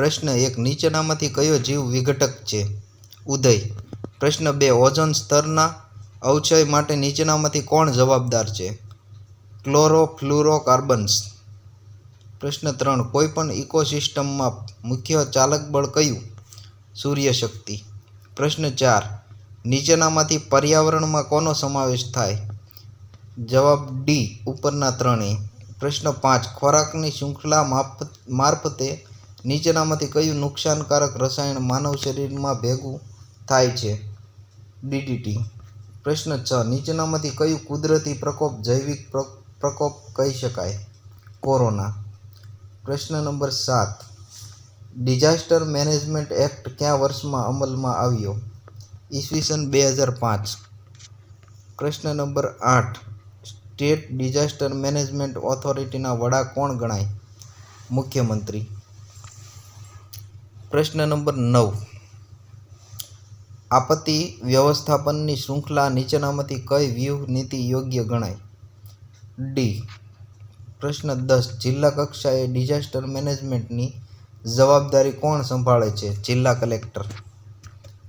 પ્રશ્ન એક નીચેનામાંથી કયો જીવ વિઘટક છે? ઉદય. પ્રશ્ન બે, ઓઝોન સ્તરના અવચય માટે નીચેનામાંથી કોણ જવાબદાર છે? ક્લોરોફ્લુરોકાર્બન્સ. પ્રશ્ન ત્રણ, કોઈપણ ઇકોસિસ્ટમમાં મુખ્ય ચાલક બળ કયું? સૂર્યશક્તિ. પ્રશ્ન ચાર, નીચેનામાંથી પર્યાવરણમાં કોનો સમાવેશ થાય? જવાબ ડી, ઉપરના ત્રણેય પ્રશ્ન પાંચ, ખોરાકની શૃંખલા મારફતે નીચેનામાંથી કયું નુકસાનકારક રસાયણ માનવ શરીરમાં ભેગું થાય છે? ડીડીટી પ્રશ્ન છ. નીચેનામાંથી કયું કુદરતી પ્રકોપ જૈવિક પ્ર- પ્રકોપ કહી શકાય? કોરોના. પ્રશ્ન નંબર સાત. ડિઝાસ્ટર મેનેજમેન્ટ એક્ટ કયા વર્ષમાં અમલમાં આવ્યો? ઈસવીસન બે હજાર પાંચ. પ્રશ્ન નંબર આઠ. સ્ટેટ ડિઝાસ્ટર મેનેજમેન્ટ ઓથોરિટીના વડા કોણ ગણાય? મુખ્યમંત્રી. પ્રશ્ન નંબર નવ. આપત્તિ વ્યવસ્થાપનની શૃંખલા નીચેનામાંથી કઈ વ્યૂહ નીતિ યોગ્ય ગણાય? ડી પ્રશ્ન દસ. જિલ્લા કક્ષાએ ડિઝાસ્ટર મેનેજમેન્ટની જવાબદારી કોણ સંભાળે છે? જિલ્લા કલેક્ટર.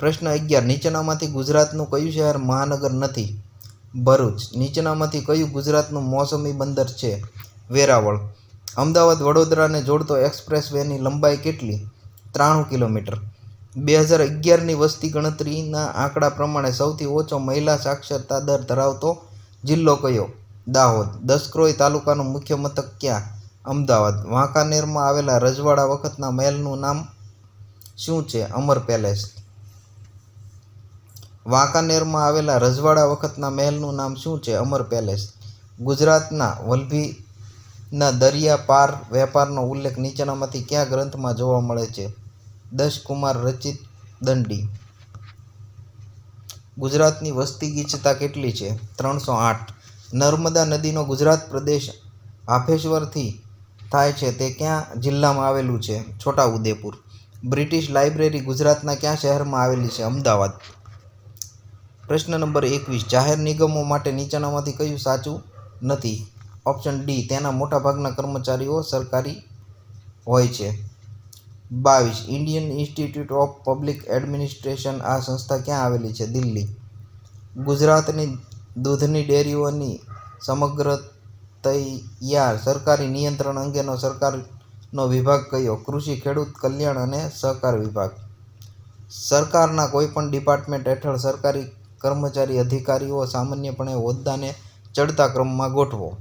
પ્રશ્ન અગિયાર. નીચેનામાંથી ગુજરાતનું કયું શહેર મહાનગર નથી? ભરૂચ. નીચેનામાંથી કયું ગુજરાતનું મોસમી બંદર છે? વેરાવળ. અમદાવાદ વડોદરાને જોડતો એક્સપ્રેસ વેની લંબાઈ કેટલી? ત્રાણું કિલોમીટર. બે હજાર અગિયારની વસ્તી ગણતરીના આંકડા પ્રમાણે સૌથી ઓછો મહિલા સાક્ષરતા દર ધરાવતો જિલ્લો કયો? દાહોદ, દસક્રોઈ તાલુકાનું મુખ્ય મથક ક્યાં? અમદાવાદ, વાંકાનેરમાં આવેલા રજવાડા વખતના મહેલનું નામ શું છે? અમર પેલેસ. વાંકાનેરમાં આવેલા રજવાડા વખતના મહેલનું નામ શું છે? અમર પેલેસ. ગુજરાતના વલભીના દરિયા પાર વેપારનો ઉલ્લેખ નીચેનામાંથી કયા ગ્રંથમાં જોવા મળે છે? દશકુમાર રચિત દંડી. ગુજરાતની વસ્તી ગીચતા કેટલી છે? ત્રણસો આઠ. નર્મદા નદીનો ગુજરાત પ્રદેશ હાફેશ્વરથી થાય છે તે ક્યાં જિલ્લામાં આવેલું છે? છોટાઉદેપુર. બ્રિટિશ લાઇબ્રેરી ગુજરાતના ક્યાં શહેરમાં આવેલી છે? અમદાવાદ. પ્રશ્ન નંબર એકવીસ. જાહેર નિગમો માટે નીચેનામાંથી કયું સાચું નથી? ઓપ્શન ડી, તેના મોટાભાગના કર્મચારીઓ સરકારી હોય છે. બાવીસ, Indian Institute of Public Administration આ સંસ્થા ક્યાં આવેલી છે? દિલ્હી. ગુજરાતની દૂધની ડેરીઓની સમગ્ર તૈયાર સરકારી નિયંત્રણ અંગેનો સરકારનો વિભાગ કયો? કૃષિ, ખેડૂત કલ્યાણ અને સહકાર વિભાગ. સરકારના કોઈપણ ડિપાર્ટમેન્ટ હેઠળ સરકારી કર્મચારી અધિકારીઓ સામાન્યપણે હોદ્દાને ચડતા ક્રમમાં ગોઠવો.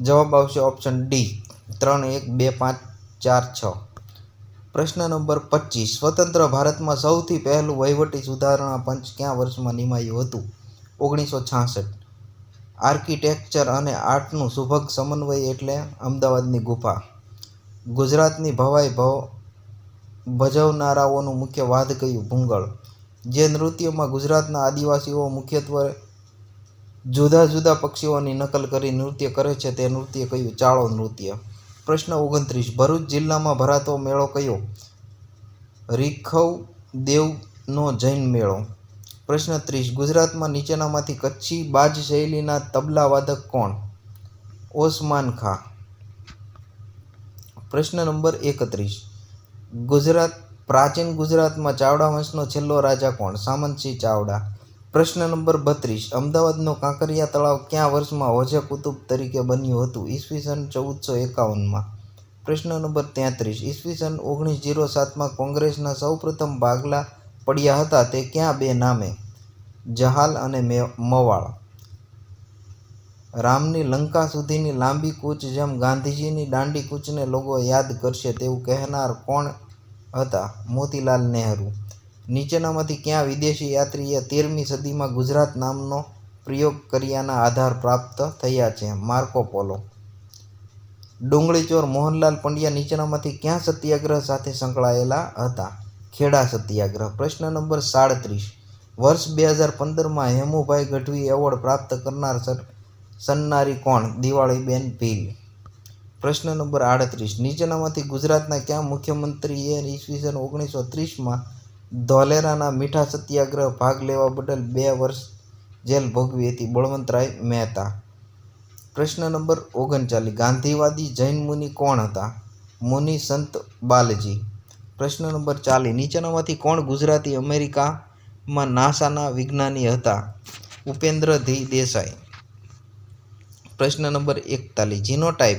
જવાબ આવશે ઓપ્શન ડી ત્રણ એક બે પાંચ ચાર છ. પ્રશ્ન નંબર પચીસ. સ્વતંત્ર ભારતમાં સૌથી પહેલું વહીવટી સુધારણા પંચ ક્યાં વર્ષમાં નિમાયું હતું? ઓગણીસો છાસઠ. આર્કિટેક્ચર અને આર્ટનું સુભગ સમન્વય એટલે અમદાવાદની ગુફા. ગુજરાતની ભવાઈ ભવ ભજવનારાઓનું મુખ્ય વાદ કયું ભૂંગળ. જે નૃત્યમાં ગુજરાતના આદિવાસીઓ મુખ્યત્વે જુદા જુદા પક્ષીઓની નકલ કરી નૃત્ય કરે છે તે નૃત્ય કયું? ચાળો નૃત્ય. પ્રશ્ન ઓગણત્રીસ. ભરૂચ જિલ્લામાં ભરાતો મેળો કયો? રીખવ દેવનો જૈન મેળો. પ્રશ્ન ત્રીસ. ગુજરાતમાં નીચેનામાંથી કચ્છી બાજ શૈલીના તબલા વાદક કોણ? ઓસમાન ખા. પ્રશ્ન નંબર એકત્રીસ. ગુજરાત, પ્રાચીન ગુજરાતમાં ચાવડા વંશનો છેલ્લો રાજા કોણ? સામંતસિંહ ચાવડા. પ્રશ્ન નંબર બત્રીસ. અમદાવાદનો કાંકરિયા તળાવ કયા વર્ષમાં હોજે કુતુબ તરીકે બન્યું હતું? ઈસવીસન ચૌદસો એકાવનમાં. પ્રશ્ન નંબર તેત્રીસ. ઈસવીસન ઓગણીસ જીરો સાતમાં કોંગ્રેસના સૌપ્રથમ ભાગલા પડ્યા હતા. તે ક્યાં બે નામે? જહાલ અને મવાળ. રામની લંકા સુધીની લાંબી કૂચ જેમ ગાંધીજીની દાંડી કૂચને લોકો યાદ કરશે તેવું કહેનાર કોણ હતા? મોતીલાલ નહેરુ. નીચેનામાંથી ક્યાં વિદેશી યાત્રીએ તેરમી સદીમાં ગુજરાત નામનો પ્રયોગ કર્યાના આધાર પ્રાપ્ત થયા છે? Marco Polo. ડુંગળીચોર મોહનલાલ પંડ્યા નીચેનામાંથી ક્યાં સત્યાગ્રહ સાથે સંકળાયેલા હતા? ખેડા સત્યાગ્રહ. પ્રશ્ન નંબર સાડત્રીસ. વર્ષ બે હજાર પંદરમાં હેમુભાઈ ગઢવી એવોર્ડ પ્રાપ્ત કરનાર સન્નારી કોણ? દિવાળીબેન ભીલ. પ્રશ્ન નંબર આડત્રીસ. નીચેનામાંથી ગુજરાતના ક્યાં મુખ્યમંત્રીએ ઈસવીસન ઓગણીસો ત્રીસમાં ધોલેરાના મીઠા સત્યાગ્રહ ભાગ લેવા બદલ બે વર્ષ જેલ ભોગવી હતી બળવંતરાય મહેતા. પ્રશ્ન નંબર ઓગણચાલીસ, ગાંધીવાદી જૈન મુનિ કોણ હતા? મુનિ સંત બાલજી. પ્રશ્ન નંબર ચાલીસ, નીચેનામાંથી કોણ ગુજરાતી અમેરિકામાં નાસાના વિજ્ઞાની હતા? ઉપેન્દ્ર ધી દેસાઈ. પ્રશ્ન નંબર એકતાલીસ જીનોટાઈપ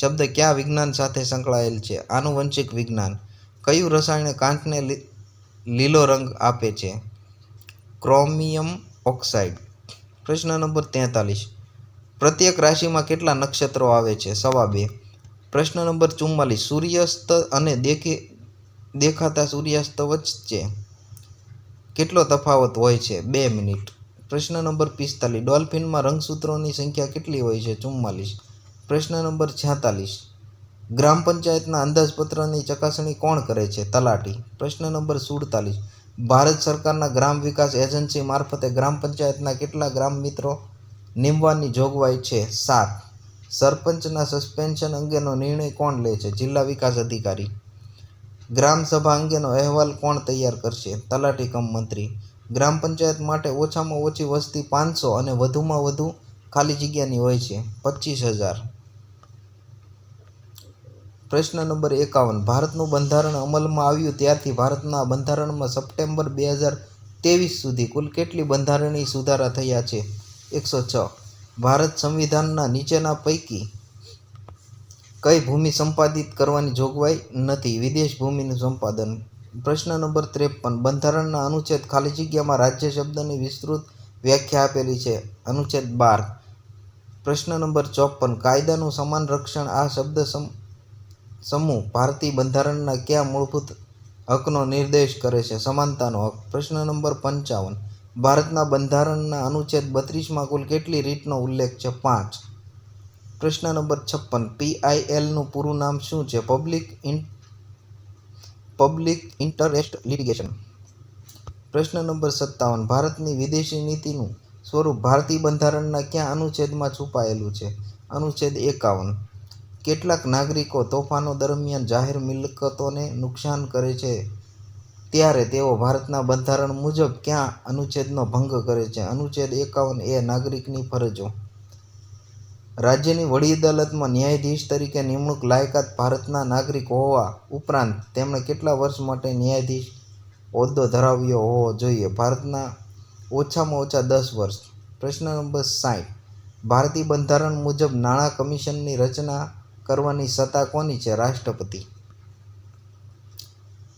શબ્દ કયા વિજ્ઞાન સાથે સંકળાયેલ છે? આનુવંશિક વિજ્ઞાન. કયું રસાયણ કાંચને લી- લીલો રંગ આપે છે. Chromium oxide. પ્રશ્ન નંબર તેતાલીસ. પ્રત્યેક રાશિમાં કેટલા નક્ષત્રો આવે છે? સવા બે. પ્રશ્ન નંબર ચુમ્માલીસ. સૂર્યાસ્ત અને દેખે, દેખાતા સૂર્યાસ્ત વચ્ચે કેટલો તફાવત હોય છે? બે મિનિટ. પ્રશ્ન નંબર પિસ્તાલીસ. ડોલ્ફિનમાં રંગસૂત્રોની સંખ્યા કેટલી હોય છે? ચુમ્માલીસ. પ્રશ્ન નંબર છેતાલીસ. ગ્રામ પંચાયતના અંદાજપત્રની ચકાસણી કોણ કરે છે? તલાટી. પ્રશ્ન નંબર સુડતાલીસ. ભારત સરકારના ગ્રામ વિકાસ એજન્સી મારફતે ગ્રામ પંચાયતના કેટલા ગ્રામ મિત્રો નીમવાની જોગવાઈ છે? સાત. સરપંચના સસ્પેન્શન અંગેનો નિર્ણય કોણ લે છે? જિલ્લા વિકાસ અધિકારી. ગ્રામ સભા અંગેનો અહેવાલ કોણ તૈયાર કરશે? તલાટી કમ મંત્રી. ગ્રામ પંચાયત માટે ઓછામાં ઓછી વસ્તી પાંચસો અને વધુમાં વધુ ખાલી જગ્યાની હોય છે. પચીસ હજાર. પ્રશ્ન નંબર એકાવન. ભારતનું બંધારણ અમલમાં આવ્યું ત્યારથી ભારતના બંધારણમાં સપ્ટેમ્બર બે હજાર ત્રેવીસ સુધી કુલ કેટલી બંધારણીય સુધારા થયા છે? એકસો છ. ભારત સંવિધાનના નીચેના પૈકી કઈ ભૂમિ સંપાદિત કરવાની જોગવાઈ નથી? વિદેશ ભૂમિનું સંપાદન. પ્રશ્ન નંબર ત્રેપન. બંધારણના અનુચ્છેદ ખાલી જગ્યામાં રાજ્ય શબ્દની વિસ્તૃત વ્યાખ્યા આપેલી છે. અનુચ્છેદ બાર. પ્રશ્ન નંબર ચોપન. કાયદાનું સમાન રક્ષણ આ શબ્દ સમ સમૂહ ભારતીય બંધારણના કયા મૂળભૂત હકનો નિર્દેશ કરે છે? સમાનતાનો હક. પ્રશ્ન નંબર પંચાવન. ભારતના બંધારણના અનુચ્છેદ બત્રીસમાં કુલ કેટલી રીતનો ઉલ્લેખ છે? પાંચ. પ્રશ્ન નંબર છપ્પન. પીઆઈએલનું પૂરું નામ શું છે? Public in, public interest litigation. પ્રશ્ન નંબર સત્તાવન. ભારતની વિદેશી નીતિનું સ્વરૂપ ભારતીય બંધારણના કયા અનુચ્છેદમાં છુપાયેલું છે? અનુચ્છેદ એકાવન. કેટલાક નાગરિકો તોફાનો દરમિયાન જાહેર મિલકતોને નુકસાન કરે છે. ત્યારે તેઓ ભારતના બંધારણ મુજબ ક્યાં અનુચ્છેદનો ભંગ કરે છે? અનુચ્છેદ એકાવન એ નાગરિકની ફરજો. રાજ્યની વડી અદાલતમાં ન્યાયાધીશ તરીકે નિમણૂક લાયકાત ભારતના નાગરિક હોવા ઉપરાંત તેમણે કેટલા વર્ષ માટે ન્યાયાધીશ હોદ્દો ધરાવ્યો હોવો જોઈએ? ભારતના ઓછામાં ઓછા દસ વર્ષ. પ્રશ્ન નંબર સાઠ. ભારતીય બંધારણ મુજબ નાણાં કમિશનની રચના કરવાની સત્તા કોની છે? રાષ્ટ્રપતિ.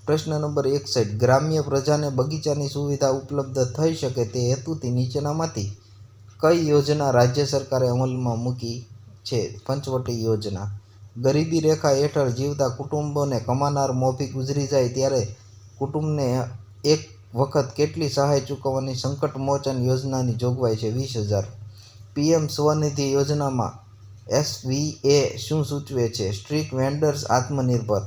પ્રશ્ન નંબર એકસઠ ગ્રામ્ય પ્રજાને બગીચાની સુવિધા ઉપલબ્ધ થઈ શકે તે હેતુથી નીચેનામાંથી કઈ યોજના રાજ્ય સરકારે અમલમાં મૂકી છે? પંચવટી યોજના. ગરીબી રેખા હેઠળ જીવતા કુટુંબોને કમાનાર મોભી ગુજરી જાય ત્યારે કુટુંબને એક વખત કેટલી સહાય ચૂકવવાની સંકટ મોચન યોજનાની જોગવાઈ છે? વીસ હજાર. પીએમ સ્વનિધિ યોજનામાં એસવીએ શું સૂચવે છે? સ્ટ્રીટ વેન્ડર્સ આત્મનિર્ભર.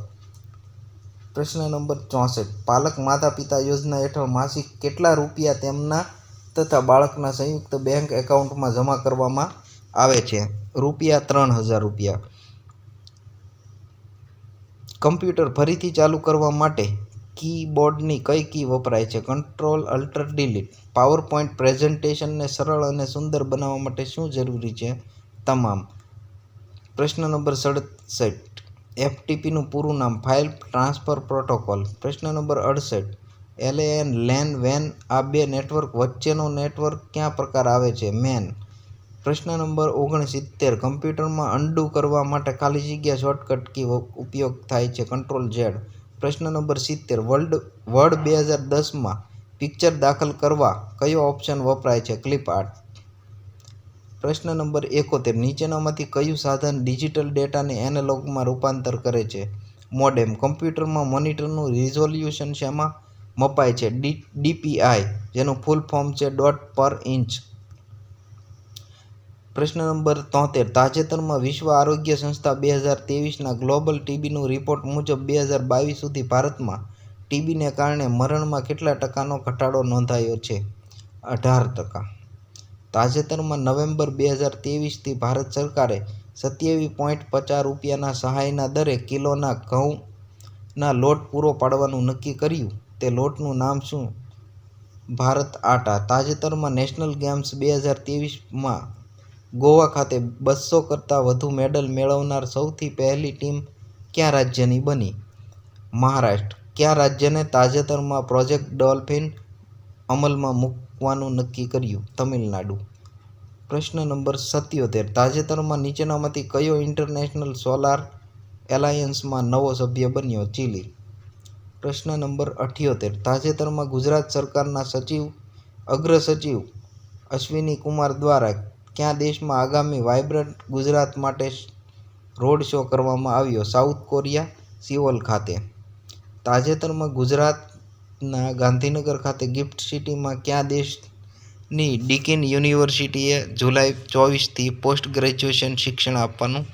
પ્રશ્ન નંબર ચોસઠ. પાલક માતા પિતા યોજના હેઠળ માસિક કેટલા રૂપિયા તેમના તથા બાળકના સંયુક્ત બેંક એકાઉન્ટમાં જમા કરવામાં આવે છે? રૂપિયા ત્રણ હજાર રૂપિયા. કમ્પ્યુટર ફરીથી ચાલુ કરવા માટે કીબોર્ડની કઈ કી વપરાય છે? Control, alt, delete. Power point પ્રેઝન્ટેશનને સરળ અને સુંદર બનાવવા માટે શું જરૂરી છે? તમામ. પ્રશ્ન નંબર સડસઠ. એફટીપીનું પૂરું નામ ફાઇલ ટ્રાન્સફર પ્રોટોકોલ. પ્રશ્ન નંબર અડસઠ. એલએએન, લેન, વેન આ બે નેટવર્ક વચ્ચેનો નેટવર્ક કયા પ્રકાર આવે છે? મેન. પ્રશ્ન નંબર ઓગણસિત્તેર. કમ્પ્યુટરમાં અન્ડુ કરવા માટે ખાલી જગ્યા શોર્ટકટ કી ઉપયોગ થાય છે. Control Z. પ્રશ્ન નંબર સિત્તેર. વર્લ્ડ વર્ડ બે હજાર દસમાં પિક્ચર દાખલ કરવા કયો ઓપ્શન વપરાય છે? Clip art. પ્રશ્ન નંબર એકોતેર, નીચેનામાંથી કયું સાધન ડિજિટલ ડેટાને એનાલોગમાં રૂપાંતર કરે છે? મોડેમ, કમ્પ્યુટરમાં મોનિટરનું રિઝોલ્યુશન શેમાં મપાય છે? ડી, ડીપીઆઈ, જેનું ફૂલ ફોર્મ છે ડોટ પર ઇંચ. પ્રશ્ન નંબર તોતેર, તાજેતરમાં વિશ્વ આરોગ્ય સંસ્થા બે હજાર ત્રેવીસના ગ્લોબલ ટીબીનું રિપોર્ટ મુજબ બે હજાર બાવીસ સુધી ભારતમાં ટીબીને કારણે મરણમાં કેટલા ટકાનો ઘટાડો નોંધાયો છે? અઢાર ટકા. તાજેતરમાં નવેમ્બર બે હજાર ત્રેવીસથી ભારત સરકારે સત્યાવીસ પોઈન્ટ પચાસ રૂપિયાના સહાયના દરે કિલોના ઘઉંના લોટ પૂરો પાડવાનું નક્કી કર્યું. તે લોટનું નામ શું? ભારત આટા. તાજેતરમાં નેશનલ ગેમ્સ બે હજાર ત્રેવીસમાં ગોવા ખાતે બસો કરતાં વધુ મેડલ મેળવનાર સૌથી પહેલી ટીમ કયા રાજ્યની બની? મહારાષ્ટ્ર. કયા રાજ્યને તાજેતરમાં પ્રોજેક્ટ ડોલ્ફિન અમલમાં મૂકવાનું નક્કી કર્યું તમિલનાડુ. પ્રશ્ન નંબર સત્યોતેર. તાજેતરમાં નીચેનામાંથી કયો ઇન્ટરનેશનલ સોલાર એલાયન્સમાં નવો સભ્ય બન્યો? ચીલી. પ્રશ્ન નંબર અઠ્યોતેર. તાજેતરમાં ગુજરાત સરકારના સચિવ અગ્ર સચિવ અશ્વિની કુમાર દ્વારા ક્યાં દેશમાં આગામી વાઇબ્રન્ટ ગુજરાત માટે રોડ શો કરવામાં આવ્યો? સાઉથ કોરિયા, સિઓલ ખાતે. તાજેતરમાં ગુજરાતના ગાંધીનગર ખાતે ગિફ્ટ સિટીમાં કયા દેશની ડીકિન યુનિવર્સિટીએ જુલાઈ ચોવીસથી પોસ્ટ ગ્રેજ્યુએશન શિક્ષણ આપવાનું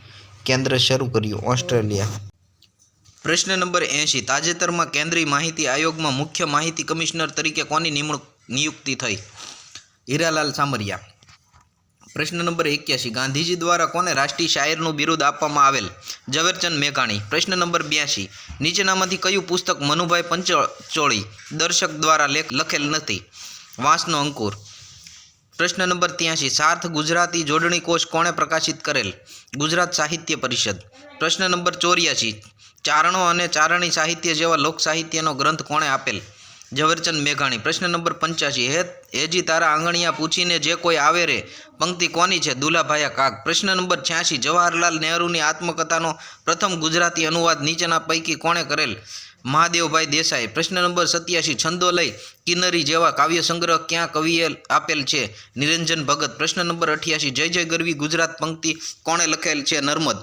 કેન્દ્ર શરૂ કર્યું? ઓસ્ટ્રેલિયા. પ્રશ્ન નંબર એંશી. તાજેતરમાં કેન્દ્રીય માહિતી આયોગમાં મુખ્ય માહિતી કમિશનર તરીકે કોની નિમણૂક નિયુક્તિ થઈ? હીરાલાલ સામરિયા. પ્રશ્ન નંબર એક્યાસી. ગાંધીજી દ્વારા કોને રાષ્ટ્રીય શાયરનું બિરુદ આપવામાં આવેલ? ઝવેરચંદ મેઘાણી. પ્રશ્ન નંબર બ્યાસી. નીચેનામાંથી કયું પુસ્તક મનુભાઈ પંચોળી દર્શક દ્વારા લેખ, લખેલ નથી? વાંસનો અંકુર. પ્રશ્ન નંબર ત્યાંસી. સાર્થ ગુજરાતી જોડણી કોષ કોણે પ્રકાશિત કરેલ? ગુજરાત સાહિત્ય પરિષદ. પ્રશ્ન નંબર ચોર્યાસી. ચારણો અને ચારણી સાહિત્ય જેવા લોક સાહિત્યનો ગ્રંથ કોણે આપેલ? ઝવેરચંદ મેઘાણી, પ્રશ્ન નંબર પંચ્યાસી, હે, હેજી તારા આંગણિયા પૂછીને જે કોઈ આવે રે, પંક્તિ કોની છે? દુલાભાયા કાક પ્રશ્ન નંબર છ્યાસી, જવાહરલાલ નહેરુની આત્મકથાનો પ્રથમ ગુજરાતી અનુવાદ નીચેના પૈકી કોણે કરેલ? મહાદેવભાઈ દેસાઈ, પ્રશ્ન નંબર સત્યાસી છંદો લઈ કિન્નરી જેવા કાવ્ય સંગ્રહ ક્યાં કવિએ આપેલ છે? નિરંજન ભગત, પ્રશ્ન નંબર અઠ્યાસી, જય જય ગરવી ગુજરાત પંક્તિ કોણે લખેલ છે? નર્મદ.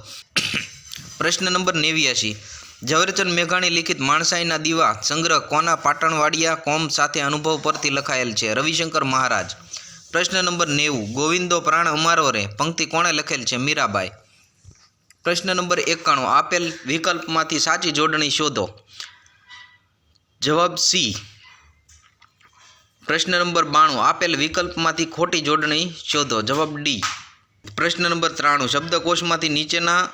પ્રશ્ન નંબર નેવ્યાસી ઝવેરચંદ મેઘાણી લિખિત માણસાઈના દીવા સંગ્રહ કોના પાટણવાડિયા કોમ સાથે અનુભવ પરથી લખાયેલ છે. રવિશંકર મહારાજ. પ્રશ્ન નંબર નેવું. ગોવિંદો પ્રાણ અમારો રે. પંક્તિ કોણે લખેલ છે? મીરાબાઈ. પ્રશ્ન નંબર એકાણું. આપેલ વિકલ્પમાંથી સાચી જોડણી શોધો. જવાબ સી. પ્રશ્ન નંબર બાણું. આપેલ વિકલ્પમાંથી ખોટી જોડણી શોધો. જવાબ ડી. પ્રશ્ન નંબર ત્રાણું. શબ્દકોશમાંથી નીચેના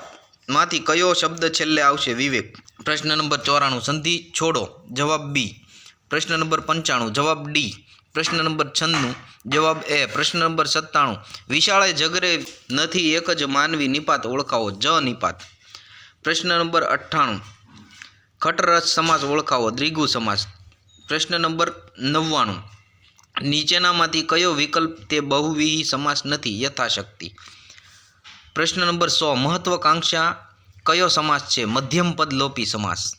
માંથી કયો શબ્દ છેલ્લે આવશે? વિવેક. પ્રશ્ન નંબર ચોરાણું. સંધિ છોડો. જવાબ બી. પ્રશ્ન નંબર પંચાણું. જવાબ ડી. પ્રશ્ન નંબર છન્નું. જવાબ એ. પ્રશ્ન નંબર સત્તાણું. વિશાળે જગરે નથી એક જ માનવી નિપાત ઓળખાવો. જ નિપાત. પ્રશ્ન નંબર અઠ્ઠાણું. ખટરસ સમાસ ઓળખાવો. દ્રિગુ સમાસ. પ્રશ્ન નંબર નવ્વાણું. નીચેનામાંથી કયો વિકલ્પ તે બહુવિહી સમાસ નથી? યથાશક્તિ. પ્રશ્ન નંબર સો મહત્વાકાંક્ષા કયો સમાસ છે? મધ્યમ પદ લોપી સમાસ.